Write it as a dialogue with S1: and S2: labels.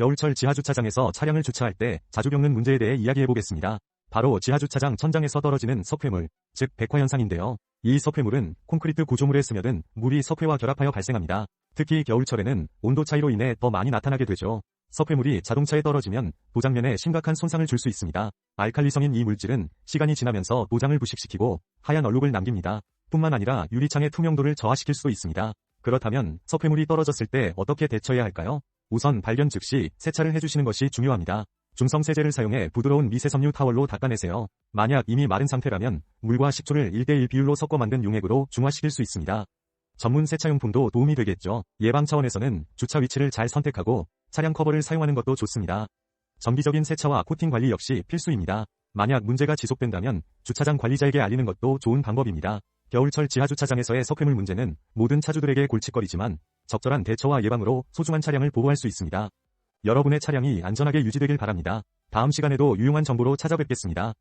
S1: 겨울철 지하주차장에서 차량을 주차할 때 자주 겪는 문제에 대해 이야기해보겠습니다. 바로 지하주차장 천장에서 떨어지는 석회물, 즉 백화현상인데요. 이 석회물은 콘크리트 구조물에 스며든 물이 석회와 결합하여 발생합니다. 특히 겨울철에는 온도 차이로 인해 더 많이 나타나게 되죠. 석회물이 자동차에 떨어지면 도장면에 심각한 손상을 줄 수 있습니다. 알칼리성인 이 물질은 시간이 지나면서 도장을 부식시키고 하얀 얼룩을 남깁니다. 뿐만 아니라 유리창의 투명도를 저하시킬 수도 있습니다. 그렇다면 석회물이 떨어졌을 때 어떻게 대처해야 할까요? 우선 발견 즉시 세차를 해주시는 것이 중요합니다. 중성 세제를 사용해 부드러운 미세섬유 타월로 닦아내세요. 만약 이미 마른 상태라면 물과 식초를 1대1 비율로 섞어 만든 용액으로 중화시킬 수 있습니다. 전문 세차용품도 도움이 되겠죠. 예방 차원에서는 주차 위치를 잘 선택하고 차량 커버를 사용하는 것도 좋습니다. 정기적인 세차와 코팅 관리 역시 필수입니다. 만약 문제가 지속된다면 주차장 관리자에게 알리는 것도 좋은 방법입니다. 겨울철 지하주차장에서의 석회물 문제는 모든 차주들에게 골칫거리지만 적절한 대처와 예방으로 소중한 차량을 보호할 수 있습니다. 여러분의 차량이 안전하게 유지되길 바랍니다. 다음 시간에도 유용한 정보로 찾아뵙겠습니다.